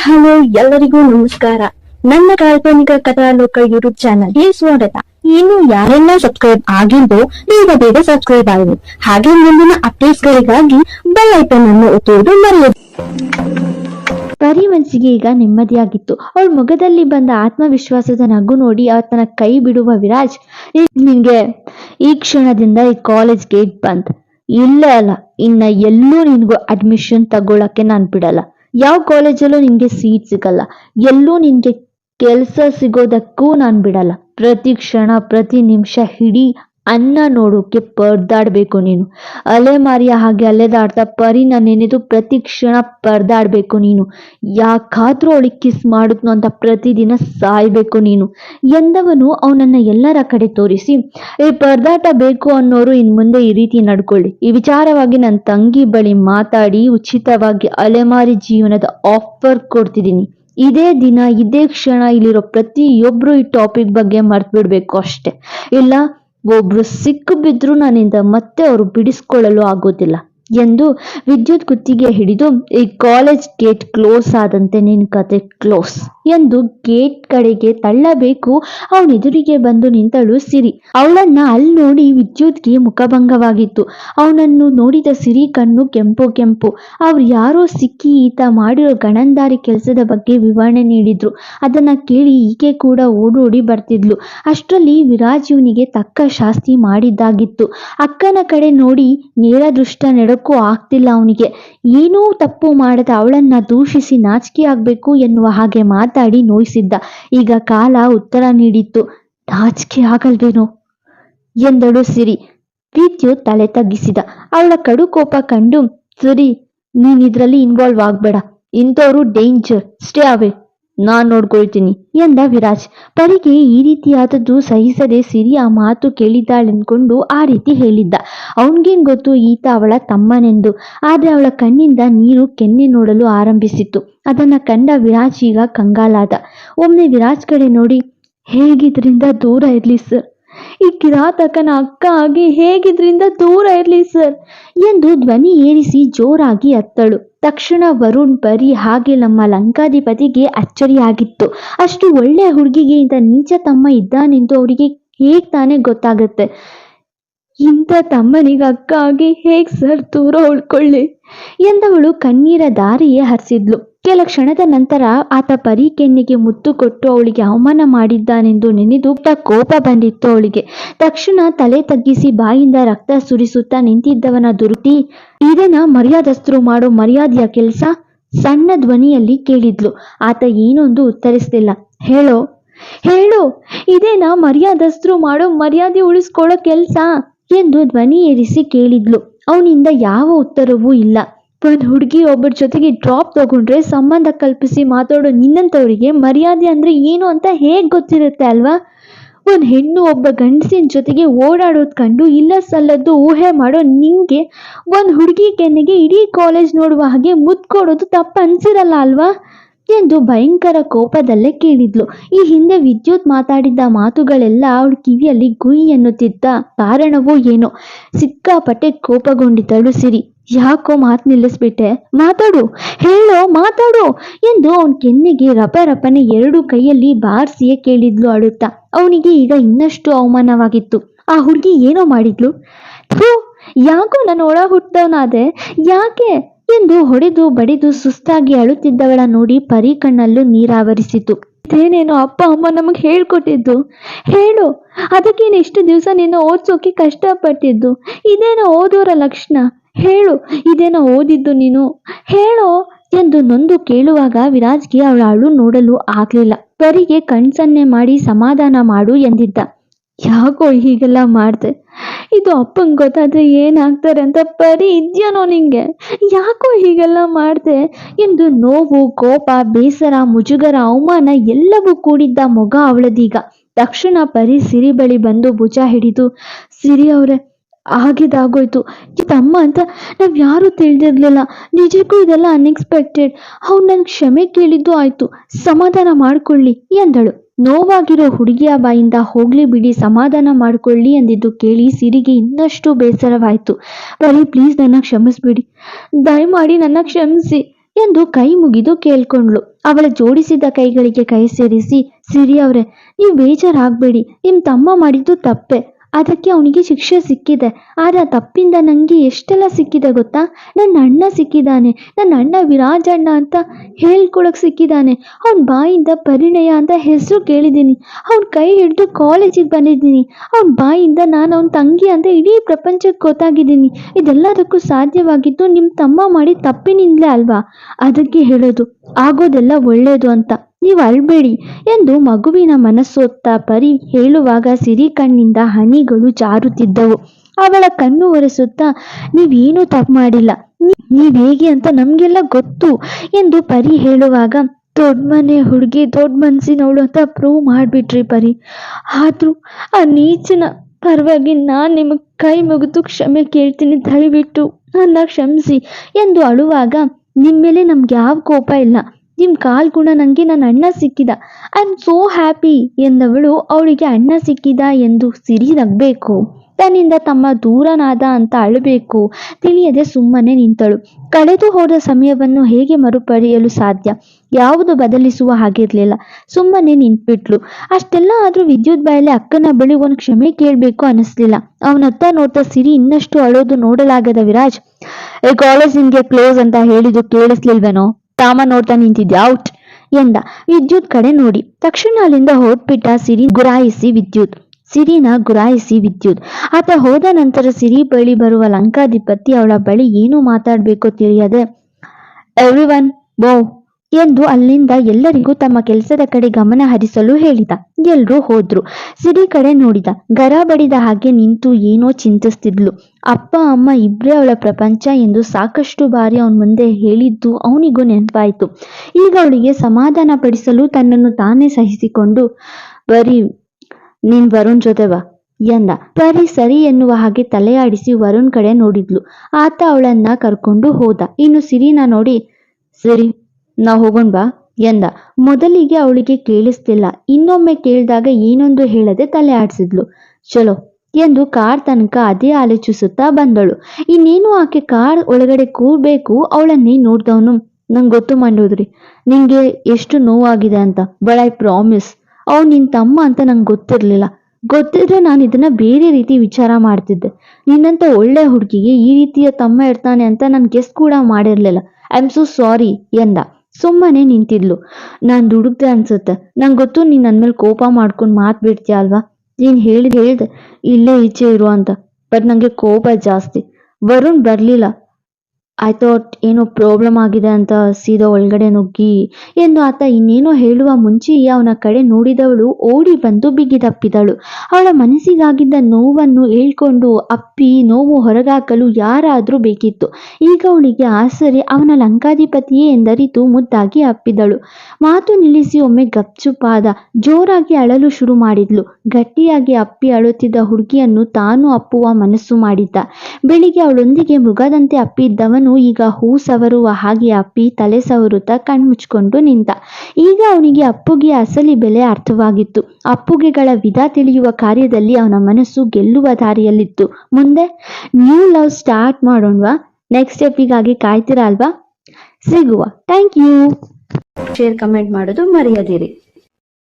Hello, ಎಲ್ಲರಿಗೂ ನಮಸ್ಕಾರ. ನನ್ನ ಕಾಲ್ಪನಿಕ ಕಥಾಲೋಕ ಯೂಟ್ಯೂಬ್ ಚಾನಲ್ಗೆ ಸ್ವಾಗತ. ಇನ್ನು ಯಾರೆಲ್ಲ ಸಬ್ಸ್ಕ್ರೈಬ್ ಆಗಿದ್ದು ಬೇಗ ಬೇಗ ಸಬ್ಸ್ಕ್ರೈಬ್ ಆಗಿದೆ ಹಾಗೆ ಮುಂದಿನ ಅಪ್ಡೇಟ್ಸ್ ಗಳಿಗಾಗಿ ಬೆಲ್ ಐಕನ್ ಅನ್ನು ಒತ್ತುವುದು ಮರೆಯದು. ಪರಿ ಮನಸ್ಸಿಗೆ ಈಗ ನೆಮ್ಮದಿಯಾಗಿತ್ತು. ಅವಳ ಮುಖದಲ್ಲಿ ಬಂದ ಆತ್ಮವಿಶ್ವಾಸದ ನಗು ನೋಡಿ ಆತನ ಕೈ ಬಿಡುವ ವಿರಾಜ್ "ನೀ- ನಿನ್ಗೆ ಈ ಕ್ಷಣದಿಂದ ಈ ಕಾಲೇಜ್ ಗೇಟ್ ಬಂದ್. ಇಲ್ಲೇ ಅಲ್ಲ, ಇನ್ನ ಎಲ್ಲೂ ನಿನ್ಗೂ ಅಡ್ಮಿಷನ್ ತಗೊಳಕ್ಕೆ ನಾನ್ ಬಿಡಲ್ಲ. ಯಾವ ಕಾಲೇಜಲ್ಲೂ ನಿನಗೆ ಸೀಟ್ ಸಿಗಲ್ಲ. ಎಲ್ಲೂ ನಿನಗೆ ಕೆಲಸ ಸಿಗೋದಕ್ಕೂ ನಾನು ಬಿಡಲ್ಲ. ಪ್ರತಿ ಕ್ಷಣ, ಪ್ರತಿ ನಿಮಿಷ ಹಿಡಿ ಅನ್ನ ನೋಡೋಕೆ ಪರ್ದಾಡ್ಬೇಕು ನೀನು. ಅಲೆಮಾರಿಯ ಹಾಗೆ ಅಲೆದಾಡ್ತಾ ಪರಿನ ನೆನೆದು ಪ್ರತಿ ಕ್ಷಣ ಪರ್ದಾಡ್ಬೇಕು ನೀನು. ಯಾಕಾದ್ರೂ ಅವಳಿಗೆ ಕಿಸ್ ಮಾಡಿದ್ನು ಅಂತ ಪ್ರತಿದಿನ ಸಾಯ್ಬೇಕು ನೀನು. ಎಂದವನು ಅವನನ್ನ ಎಲ್ಲರ ಕಡೆ ತೋರಿಸಿ ಈ ಪರ್ದಾಟ ಬೇಕು ಅನ್ನೋರು ಇನ್ ಮುಂದೆ ಈ ರೀತಿ ನಡ್ಕೊಳ್ಳಿ. ಈ ವಿಚಾರವಾಗಿ ನನ್ನ ತಂಗಿ ಬಳಿ ಮಾತಾಡಿ ಉಚಿತವಾಗಿ ಅಲೆಮಾರಿ ಜೀವನದ ಆಫರ್ ಕೊಡ್ತಿದ್ದೀನಿ. ಇದೇ ದಿನ, ಇದೇ ಕ್ಷಣ ಇಲ್ಲಿರೋ ಪ್ರತಿಯೊಬ್ರು ಈ ಟಾಪಿಕ್ ಬಗ್ಗೆ ಮರ್ತು ಬಿಡ್ಬೇಕು ಅಷ್ಟೆ. ಇಲ್ಲ ಒಬ್ರು ಸಿಕ್ಕು ಬಿದ್ರು ನನ್ನಿಂದ ಮತ್ತೆ ಅವರು ಬಿಡಿಸ್ಕೊಳ್ಳಲು ಆಗೋದಿಲ್ಲ ಎಂದು ವಿದ್ಯುತ್ ಕುತ್ತಿಗೆ ಹಿಡಿದು ಈ ಕಾಲೇಜ್ ಗೇಟ್ ಕ್ಲೋಸ್ ಆದಂತೆ ನಿನ್ ಕತೆ ಕ್ಲೋಸ್. ಎಂದು ಗೇಟ್ ಕಡೆಗೆ ತಳ್ಳಬೇಕು. ಅವನೆದುರಿಗೆ ಬಂದು ನಿಂತಳು ಸಿರಿ. ಅವಳನ್ನ ಅಲ್ಲಿ ನೋಡಿ ವಿದ್ಯುತ್ಗೆ ಮುಖಭಂಗವಾಗಿತ್ತು. ಅವನನ್ನು ನೋಡಿದ ಸಿರಿ ಕಣ್ಣು ಕೆಂಪು ಕೆಂಪು. ಅವ್ರು ಯಾರೋ ಸಿಕ್ಕಿ ಈತ ಮಾಡಿರೋ ಗಣಂದಾರಿ ಕೆಲಸದ ಬಗ್ಗೆ ವಿವರಣೆ ನೀಡಿದ್ರು. ಅದನ್ನ ಕೇಳಿ ಈಕೆ ಕೂಡ ಓಡೋಡಿ ಬರ್ತಿದ್ಲು. ಅಷ್ಟರಲ್ಲಿ ವಿರಾಜ್ ಇವನಿಗೆ ತಕ್ಕ ಶಾಸ್ತಿ ಮಾಡಿದ್ದಾಗಿತ್ತು. ಅಕ್ಕನ ಕಡೆ ನೋಡಿ ನೇರ ದೃಷ್ಟ ನೆಡಕ್ಕೂ ಆಗ್ತಿಲ್ಲ ಅವನಿಗೆ. ಏನೂ ತಪ್ಪು ಮಾಡದ ಅವಳನ್ನ ದೂಷಿಸಿ ನಾಚಿಕೆ ಆಗ್ಬೇಕು ಎನ್ನುವ ಹಾಗೆ ಮಾತಾಡಿ ನೋಯಿಸಿದ್ದ. ಈಗ ಕಾಲ ಉತ್ತರ ನೀಡಿತ್ತು. ನಾಚಿಕೆ ಆಗಲ್ವೇನೋ? ಎಂದಳು ಸಿರಿ. ವಿದ್ಯುತ್ ತಲೆ ತಗ್ಗಿಸಿದ. ಅವಳ ಕಡು ಕೋಪ ಕಂಡು ಸರಿ ನೀನ್ ಇದ್ರಲ್ಲಿ ಇನ್ವಾಲ್ವ್ ಆಗ್ಬೇಡ. ಇಂಥವ್ರು ಡೇಂಜರ್ ಸ್ಟೇ ಅವೇ ನಾನ್ ನೋಡ್ಕೊಳ್ತೀನಿ ಎಂದ ವಿರಾಜ್. ಪರಿಗೆ ಈ ರೀತಿಯಾದದ್ದು ಸಹಿಸದೆ ಸಿರಿಯ ಆ ಮಾತು ಕೇಳಿದ್ದಾಳೆಂದ್ಕೊಂಡು ಆ ರೀತಿ ಹೇಳಿದ್ದ. ಅವನ್ಗೇನ್ ಗೊತ್ತು ಈತ ಅವಳ ತಮ್ಮನೆಂದು. ಆದ್ರೆ ಅವಳ ಕಣ್ಣಿಂದ ನೀರು ಕೆನ್ನೆ ನೋಡಲು ಆರಂಭಿಸಿತ್ತು. ಅದನ್ನ ಕಂಡ ವಿರಾಜ್ ಈಗ ಕಂಗಾಲಾದ. ಒಮ್ಮೆ ವಿರಾಜ್ ಕಡೆ ನೋಡಿ, ಹೇಗಿದ್ರಿಂದ ದೂರ ಇರ್ಲಿ ಸರ್? ಈ ಕಿರಾತಕನ ಅಕ್ಕ ಆಗಿ ಹೇಗಿದ್ರಿಂದ ದೂರ ಇರ್ಲಿ ಸರ್? ಎಂದು ಧ್ವನಿ ಏರಿಸಿ ಜೋರಾಗಿ ಅತ್ತಳು. ತಕ್ಷಣ ವರುಣ್ ಬರಿ ಹಾಗೆ ನಮ್ಮ ಲಂಕಾಧಿಪತಿಗೆ ಅಚ್ಚರಿಯಾಗಿತ್ತು. ಅಷ್ಟು ಒಳ್ಳೆಯ ಹುಡುಗಿಗೆ ಇಂಥ ನೀಚ ತಮ್ಮ ಇದ್ದಾನೆಂದು ಅವರಿಗೆ ಹೇಗೆ ತಾನೇ ಗೊತ್ತಾಗುತ್ತೆ? ಇಂಥ ತಮ್ಮನಿಗೆ ಅಕ್ಕ ಆಗಿ ಹೇಗೆ ಸರ್ ದೂರ ಉಳ್ಕೊಳ್ಳಿ? ಎಂದವಳು ಕಣ್ಣೀರ ದಾರಿಯೇ ಹರಿಸಿದ್ಲು. ಕೆಲ ಕ್ಷಣದ ನಂತರ ಆತ ಪರಿ ಕೆನ್ನಿಗೆ ಮುತ್ತು ಕೊಟ್ಟು ಅವಳಿಗೆ ಅವಮಾನ ಮಾಡಿದ್ದಾನೆಂದು ನೆನೆದು ಕೋಪ ಬಂದಿತ್ತು ಅವಳಿಗೆ. ತಕ್ಷಣ ತಲೆ ತಗ್ಗಿಸಿ ಬಾಯಿಂದ ರಕ್ತ ಸುರಿಸುತ್ತಾ ನಿಂತಿದ್ದವನ ದುರುತಿ ಇದನ್ನ ಮರ್ಯಾದಸ್ಥರು ಮಾಡೋ ಮರ್ಯಾದೆಯ ಕೆಲಸ? ಸಣ್ಣ ಧ್ವನಿಯಲ್ಲಿ ಕೇಳಿದ್ಲು. ಆತ ಏನೊಂದು ಉತ್ತರಿಸಲಿಲ್ಲ. ಹೇಳೋ, ಹೇಳು, ಇದೇನಾ ಮರ್ಯಾದಸ್ಥರು ಮಾಡೋ ಮರ್ಯಾದೆ ಉಳಿಸ್ಕೊಳ್ಳೋ ಕೆಲ್ಸ? ಎಂದು ಧ್ವನಿ ಏರಿಸಿ ಕೇಳಿದ್ಲು. ಅವನಿಂದ ಯಾವ ಉತ್ತರವೂ ಇಲ್ಲ. ಒಂದ್ ಹುಡುಗಿ ಒಬ್ಬರ ಜೊತೆಗೆ ಡ್ರಾಪ್ ತಗೊಂಡ್ರೆ ಸಂಬಂಧ ಕಲ್ಪಿಸಿ ಮಾತಾಡೋ ನಿನ್ನಂಥವ್ರಿಗೆ ಮರ್ಯಾದೆ ಅಂದ್ರೆ ಏನು ಅಂತ ಹೇಗೆ ಗೊತ್ತಿರುತ್ತೆ ಅಲ್ವಾ? ಒಂದು ಹೆಣ್ಣು ಒಬ್ಬ ಗಂಡಸಿನ ಜೊತೆಗೆ ಓಡಾಡೋದು ಕಂಡು ಇಲ್ಲ ಸಲ್ಲದ್ದು ಊಹೆ ಮಾಡೋ ನಿಂಗೆ ಒಂದು ಹುಡುಗಿ ಕೆನ್ನೆಗೆ ಇಡೀ ಕಾಲೇಜ್ ನೋಡುವ ಹಾಗೆ ಮುದ್ದು ಕೊಡೋದು ತಪ್ಪ ಅನ್ಸಿರಲ್ಲ ಅಲ್ವಾ? ಎಂದು ಭಯಂಕರ ಕೋಪದಲ್ಲೇ ಕೇಳಿದ್ಲು. ಈ ಹಿಂದೆ ವಿದ್ಯುತ್ ಮಾತಾಡಿದ್ದ ಮಾತುಗಳೆಲ್ಲ ಅವಳ ಕಿವಿಯಲ್ಲಿ ಗುಯ್ ಎನ್ನುತ್ತಿದ್ದ ಕಾರಣವೋ ಏನೋ. ಸಿಕ್ಕಾಪಟ್ಟೆ ಕೋಪಗೊಂಡಿದ್ದಳು ಸಿರಿ. ಯಾಕೋ ಮಾತು ನಿಲ್ಲಿಸ್ಬಿಟ್ಟೆ. ಮಾತಾಡು, ಹೇಳೋ, ಮಾತಾಡು ಎಂದು ಅವನ ಕೆನ್ನೆಗೆ ರಪ ರಪನೆ ಎರಡು ಕೈಯಲ್ಲಿ ಬಾರ್ಸಿಯೇ ಕೇಳಿದ್ಲು ಅಳುತ್ತ. ಅವನಿಗೆ ಈಗ ಇನ್ನಷ್ಟು ಅವಮಾನವಾಗಿತ್ತು. ಆ ಹುಡುಗಿ ಏನೋ ಮಾಡಿದ್ಲು. ಥೂ, ಯಾಕೋ ನಾನು ಒಳ ಹುಟ್ಟಿದವನಾದೆ ಯಾಕೆ? ಎಂದು ಹೊಡೆದು ಬಡಿದು ಸುಸ್ತಾಗಿ ಅಳುತ್ತಿದ್ದವಳ ನೋಡಿ ಪರಿ ಕಣ್ಣಲ್ಲೂ ನೀರಾವರಿಸಿತು. ಇದೇನೇನೋ ಅಪ್ಪ ಅಮ್ಮ ನಮಗೆ ಹೇಳ್ಕೊಟ್ಟಿದ್ದು? ಹೇಳು, ಅದಕ್ಕೇನು ಇಷ್ಟು ದಿವಸ ನೀನು ಓದ್ಸೋಕೆ ಕಷ್ಟಪಟ್ಟಿದ್ದು? ಇದೇನೋ ಓದೋರ ಲಕ್ಷಣ? ಹೇಳು, ಇದೇನೋ ಓದಿದ್ದು ನೀನು? ಹೇಳೋ ಎಂದು ನೊಂದು ಕೇಳುವಾಗ ವಿರಾಜ್ಗೆ ಅವಳ ಅಳು ನೋಡಲು ಆಗ್ಲಿಲ್ಲ. ಪರಿಗೆ ಕಣ್ಸನ್ನೆ ಮಾಡಿ ಸಮಾಧಾನ ಮಾಡು ಎಂದಿದ್ದ. ಯಾಕೋ ಹೀಗೆಲ್ಲ ಮಾಡ್ದೆ? ಇದು ಅಪ್ಪಂಗೆ ಗೊತ್ತಾದ್ರೆ ಏನಾಗ್ತಾರೆ ಅಂತ ಪರಿ ಇದ್ಯಾನೋ ನಿಂಗೆ? ಯಾಕೋ ಹೀಗೆಲ್ಲ ಮಾಡ್ದೆ? ಎಂದು ನೋವು, ಕೋಪ, ಬೇಸರ, ಮುಜುಗರ, ಅವಮಾನ ಎಲ್ಲವೂ ಕೂಡಿದ್ದ ಮೊಗ ಅವಳದೀಗ. ತಕ್ಷಣ ಪರಿ ಸಿರಿ ಬಳಿ ಬಂದು ಭುಜ ಹಿಡಿದು, ಸಿರಿ ಅವರೇ ಆಗಿದಾಗೋಯ್ತು ಈ ತಮ್ಮ ಅಂತ ನಾವ್ ಯಾರು ತಿಳಿದಿರ್ಲಿಲ್ಲ. ನಿಜಕ್ಕೂ ಇದೆಲ್ಲ ಅನ್ಎಕ್ಸ್ಪೆಕ್ಟೆಡ್ ಅವ್ನು ನನ್ ಕ್ಷಮೆ ಕೇಳಿದ್ದು ಆಯ್ತು. ಸಮಾಧಾನ ಮಾಡ್ಕೊಳ್ಳಿ ಎಂದಳು. ನೋವಾಗಿರೋ ಹುಡುಗಿಯ ಬಾಯಿಂದ ಹೋಗ್ಲಿ ಬಿಡಿ, ಸಮಾಧಾನ ಮಾಡ್ಕೊಳ್ಳಿ ಎಂದಿದ್ದು ಕೇಳಿ ಸಿರಿಗೆ ಇನ್ನಷ್ಟು ಬೇಸರವಾಯ್ತು. ಬರೀ ಪ್ಲೀಸ್ ನನ್ನ ಕ್ಷಮಿಸ್ಬಿಡಿ. ದಯಮಾಡಿ ನನ್ನ ಕ್ಷಮಿಸಿ ಎಂದು ಕೈ ಮುಗಿದು ಕೇಳ್ಕೊಂಡ್ಳು. ಅವಳ ಜೋಡಿಸಿದ ಕೈಗಳಿಗೆ ಕೈ ಸೇರಿಸಿ, ಸಿರಿ ಅವ್ರೆ, ನೀವು ಬೇಜಾರಾಗ್ಬೇಡಿ. ನಿಮ್ ತಮ್ಮ ಮಾಡಿದ್ದು ತಪ್ಪೆ. ಅದಕ್ಕೆ ಅವನಿಗೆ ಶಿಕ್ಷೆ ಸಿಕ್ಕಿದೆ. ಆದ್ರೆ ಆ ತಪ್ಪಿಂದ ನನಗೆ ಎಷ್ಟೆಲ್ಲ ಸಿಕ್ಕಿದೆ ಗೊತ್ತಾ? ನನ್ನ ಅಣ್ಣ ಸಿಕ್ಕಿದ್ದಾನೆ ನನ್ನ ಅಣ್ಣ ವಿರಾಜಣ್ಣ ಅಂತ ಹೇಳ್ಕೊಳಕ್ ಸಿಕ್ಕಿದ್ದಾನೆ ಅವನ ಬಾಯಿಂದ ಪರಿಣಯ ಅಂತ ಹೆಸರು ಕೇಳಿದ್ದೀನಿ. ಅವನ ಕೈ ಹಿಡಿದು ಕಾಲೇಜಿಗೆ ಬಂದಿದ್ದೀನಿ. ಅವನ ಬಾಯಿಂದ ನಾನು ಅವನ ತಂಗಿ ಅಂತ ಇಡೀ ಪ್ರಪಂಚಕ್ಕೆ ಗೊತ್ತಾಗಿದ್ದೀನಿ. ಇದೆಲ್ಲದಕ್ಕೂ ಸಾಧ್ಯವಾಗಿದ್ದು ನಿಮ್ಮ ತಮ್ಮ ಮಾಡಿ ತಪ್ಪಿನಿಂದಲೇ ಅಲ್ವಾ? ಅದಕ್ಕೆ ಹೇಳೋದು, ಆಗೋದೆಲ್ಲ ಒಳ್ಳೆಯದು ಅಂತ. ನೀವು ಅಳ್ಬೇಡಿ ಎಂದು ಮಗುವಿನ ಮನಸ್ಸೊತ್ತ ಪರಿ ಹೇಳುವಾಗ ಸಿರಿ ಕಣ್ಣಿಂದ ಹನಿಗಳು ಜಾರುತ್ತಿದ್ದವು. ಅವಳ ಕಣ್ಣು ಒರೆಸುತ್ತಾ, ನೀವೇನೂ ತಪ್ಪು ಮಾಡಿಲ್ಲ. ನೀವ್ ಹೇಗೆ ಅಂತ ನಮಗೆಲ್ಲ ಗೊತ್ತು ಎಂದು ಪರಿ ಹೇಳುವಾಗ ದೊಡ್ಡ ಮನೆ ಹುಡುಗಿ, ದೊಡ್ಡ ಮನ್ಸಿನವಳು ಅಂತ ಪ್ರೂವ್ ಮಾಡಿಬಿಟ್ರಿ ಪರಿ. ಆದರೂ ಆ ನೀಚನ ಪರವಾಗಿ ನಾನು ನಿಮಗೆ ಕೈ ಮುಗಿದು ಕ್ಷಮೆ ಕೇಳ್ತೀನಿ, ದಯವಿಟ್ಟು ನನ್ನ ಕ್ಷಮಿಸಿ ಎಂದು ಅಳುವಾಗ ನಿಮ್ಮ ಮೇಲೆ ನಮ್ಗೆ ಯಾವ ಕೋಪ ಇಲ್ಲ. ನಿಮ್ಮ ಕಾಲ್ ಗುಣ ನನಗೆ ನನ್ನ ಅಣ್ಣ ಸಿಕ್ಕಿದ. ಐ ಆಮ್ ಸೋ ಹ್ಯಾಪಿ ಎಂದವಳು, ಅವಳಿಗೆ ಅಣ್ಣ ಸಿಕ್ಕಿದ ಎಂದು ಸಿರಿ ನಗಬೇಕು ತನ್ನಿಂದ ತಮ್ಮ ದೂರನಾದ ಅಂತ ಅಳಬೇಕು. ತಿಳಿಯದೆ ಸುಮ್ಮನೆ ನಿಂತಳು. ಕಳೆದು ಹೋದ ಸಮಯವನ್ನು ಹೇಗೆ ಮರುಪಡೆಯಲು ಸಾಧ್ಯ? ಯಾವುದು ಬದಲಿಸುವ ಹಾಗಿರ್ಲಿಲ್ಲ. ಸುಮ್ಮನೆ ನಿಂತ್ಬಿಟ್ಲು. ಅಷ್ಟೆಲ್ಲ ಆದ್ರೂ ವಿದ್ಯುತ್ ಬಾಯಲ್ಲಿ ಅಕ್ಕನ ಬಳಿ ಒಂದು ಕ್ಷಮೆ ಕೇಳಬೇಕು ಅನಿಸ್ಲಿಲ್ಲ. ಅವನತ್ತ ನೋಡ್ತಾ ಸಿರಿ ಇನ್ನಷ್ಟು ಅಳೋದು ನೋಡಲಾಗದ ವಿರಾಜ್. ಏ ಕಾಲೇಜ್ ನಿಮಗೆ ಕ್ಲೋಸ್ ಅಂತ ಹೇಳಿದ್ದು ಕೇಳಿಸ್ಲಿಲ್ವೇನೋ? ತಾಮ ನೋಡ್ತಾ ನಿಂತಿದ್ದೆ ಔಟ್ ಎಂದ. ವಿದ್ಯುತ್ ಕಡೆ ನೋಡಿ. ತಕ್ಷಣ ಅಲ್ಲಿಂದ ಹೊರಟ್ಬಿಟ್ಟ ಸಿರಿ ಗುರಾಯಿಸಿ ವಿದ್ಯುತ್. ಸಿರಿನ ಗುರಾಯಿಸಿ ವಿದ್ಯುತ್. ಆತ ಹೋದ ನಂತರ ಸಿರಿ ಬಳಿ ಬರುವ ಲಂಕಾಧಿಪತಿ ಅವಳ ಬಳಿ ಏನು ಮಾತಾಡ್ಬೇಕೋ ತಿಳಿಯದೆ ಎವ್ರಿ ಒನ್ ಬೋ ಎಂದು ಅಲ್ಲಿಂದ ಎಲ್ಲರಿಗೂ ತಮ್ಮ ಕೆಲಸದ ಕಡೆ ಗಮನ ಹರಿಸಲು ಹೇಳಿದ. ಎಲ್ರೂ ಹೋದ್ರು. ಸಿರಿ ಕಡೆ ನೋಡಿದ. ಗರ ಬಡಿದ ಹಾಗೆ ನಿಂತು ಏನೋ ಚಿಂತಿಸ್ತಿದ್ಲು. ಅಪ್ಪ, ಅಮ್ಮ ಇಬ್ರೇ ಅವಳ ಪ್ರಪಂಚ ಎಂದು ಸಾಕಷ್ಟು ಬಾರಿ ಅವನ ಮುಂದೆ ಹೇಳಿದ್ದು ಅವನಿಗೂ ನೆನಪಾಯಿತು. ಈಗ ಅವಳಿಗೆ ಸಮಾಧಾನ ಪಡಿಸಲು ತನ್ನನ್ನು ತಾನೇ ಸಹಿಸಿಕೊಂಡು, ಬರೀ, ನೀನ್ ವರುಣ್ ಜೊತೆ ಎಂದ. ಪರಿ ಸರಿ, ಎನ್ನುವ ಹಾಗೆ ತಲೆಯಾಡಿಸಿ ವರುಣ್ ಕಡೆ ನೋಡಿದ್ಲು. ಆತ ಅವಳನ್ನ ಕರ್ಕೊಂಡು ಹೋದ. ಇನ್ನು ಸಿರಿನ ನೋಡಿ, ಸರಿ ನಾ ಹೋಗೋಣ ಬಾ ಎಂದ. ಮೊದಲಿಗೆ ಅವಳಿಗೆ ಕೇಳಿಸ್ತಿಲ್ಲ. ಇನ್ನೊಮ್ಮೆ ಕೇಳಿದಾಗ ಏನೊಂದು ಹೇಳದೆ ತಲೆ ಆಡಿಸಿದ್ಲು. ಚಲೋ ಎಂದು ಕಾರ್ ತನಕ ಅದೇ ಆಲೋಚಿಸುತ್ತಾ ಬಂದಳು. ಇನ್ನೇನು ಆಕೆ ಕಾರ್ ಒಳಗಡೆ ಕೂರ್ಬೇಕು ಅವಳನ್ನೇ ನೋಡ್ದವನು? ನಂಗೆ ಗೊತ್ತು ಮಾಡೋದ್ರಿ, ನಿಂಗೆ ಎಷ್ಟು ನೋವಾಗಿದೆ ಅಂತ. ಬಟ್ ಐ ಪ್ರಾಮಿಸ್, ಅವ್ನು ನಿನ್ ತಮ್ಮ ಅಂತ ನಂಗೆ ಗೊತ್ತಿರ್ಲಿಲ್ಲ. ಗೊತ್ತಿದ್ರೆ ನಾನು ಇದನ್ನ ಬೇರೆ ರೀತಿ ವಿಚಾರ ಮಾಡ್ತಿದ್ದೆ. ನಿನ್ನಂತ ಒಳ್ಳೆ ಹುಡುಗಿಗೆ ಈ ರೀತಿಯ ತಮ್ಮ ಇರ್ತಾನೆ ಅಂತ ನಾನು ಗೆಸ್ ಕೂಡ ಮಾಡಿರ್ಲಿಲ್ಲ. ಐ ಆಮ್ ಸೋ ಸಾರಿ ಎಂದ. ಸುಮ್ಮನೆ ನಿಂತಿದ್ಲು. ನಾನು ದುಡುಕ್ದೆ ಅನ್ಸುತ್ತೆ. ನಂಗೆ ಗೊತ್ತು ನೀನ್ ನನ್ ಮೇಲೆ ಕೋಪ ಮಾಡ್ಕೊಂಡು ಮಾತ್ ಬಿಡ್ತೀಯ ಅಲ್ವಾ? ನೀನ್ ಹೇಳಿದ್ ಹೇಳ್ದೆ, ಇಲ್ಲೇ ಈಚೆ ಇರು ಅಂತ. ಬಟ್ ನಂಗೆ ಕೋಪ ಜಾಸ್ತಿ. ವರುಣ್ ಬರ್ಲಿಲ್ಲ. ಐ ಥಾಟ್ ಏನೋ ಪ್ರಾಬ್ಲಮ್ ಆಗಿದೆ ಅಂತ ಸೀದಾ ಒಳಗಡೆ ನುಗ್ಗಿ ಎಂದು ಆತ ಇನ್ನೇನೋ ಹೇಳುವ ಮುಂಚೆಯೇ ಅವನ ಕಡೆ ನೋಡಿದವಳು ಓಡಿ ಬಂದು ಬಿಗಿದಪ್ಪಿದಳು ಅವಳ ಮನಸ್ಸಿಗಾಗಿದ್ದ ನೋವನ್ನು ಹೇಳ್ಕೊಂಡು ಅಪ್ಪಿ ನೋವು ಹೊರಗಾಕಲು ಯಾರಾದರೂ ಬೇಕಿತ್ತು. ಈಗ ಅವಳಿಗೆ ಆಸರೆ ಅವನ ಲಂಕಾಧಿಪತಿಯೇ ಎಂದರಿತು ಮುದ್ದಾಗಿ ಅಪ್ಪಿದಳು. ಮಾತು ನಿಲ್ಲಿಸಿ ಒಮ್ಮೆ ಗಪ್ಚುಪಾದ ಜೋರಾಗಿ ಅಳಲು ಶುರು ಮಾಡಿದ್ಲು. ಗಟ್ಟಿಯಾಗಿ ಅಪ್ಪಿ ಅಳುತ್ತಿದ್ದ ಹುಡುಗಿಯನ್ನು ತಾನು ಅಪ್ಪುವ ಮನಸ್ಸು ಮಾಡಿದ್ದ. ಬೆಳಿಗ್ಗೆ ಅವಳೊಂದಿಗೆ ಮೃಗದಂತೆ ಅಪ್ಪಿದ್ದವನು ಈಗ ಹೂ ಸವರುವ ಹಾಗೆ ಅಪ್ಪಿ ತಲೆ ಸವರುತ್ತಾ ಕಣ್ಮುಚ್ಕೊಂಡು ನಿಂತ. ಈಗ ಅವನಿಗೆ ಅಪ್ಪುಗೆ ಅಸಲಿ ಬೆಲೆ ಅರ್ಥವಾಗಿತ್ತು. ಅಪ್ಪುಗೆಗಳ ವಿಧ ತಿಳಿಯುವ ಕಾರ್ಯದಲ್ಲಿ ಅವನ ಮನಸ್ಸು ಗೆಲ್ಲುವ ದಾರಿಯಲ್ಲಿತ್ತು. ಮುಂದೆ ನ್ಯೂ ಲವ್ ಸ್ಟಾರ್ಟ್ ಮಾಡೋಣವಾ? ನೆಕ್ಸ್ಟ್ ಸ್ಟೆಪ್ಪಿಗಾಗಿ ಕಾಯ್ತೀರಾ ಅಲ್ವಾ? ಸಿಗುವ. ಥ್ಯಾಂಕ್ ಯು ಶೇರ್ ಕಮೆಂಟ್ ಮಾಡೋದು ಮರೆಯದಿರಿ.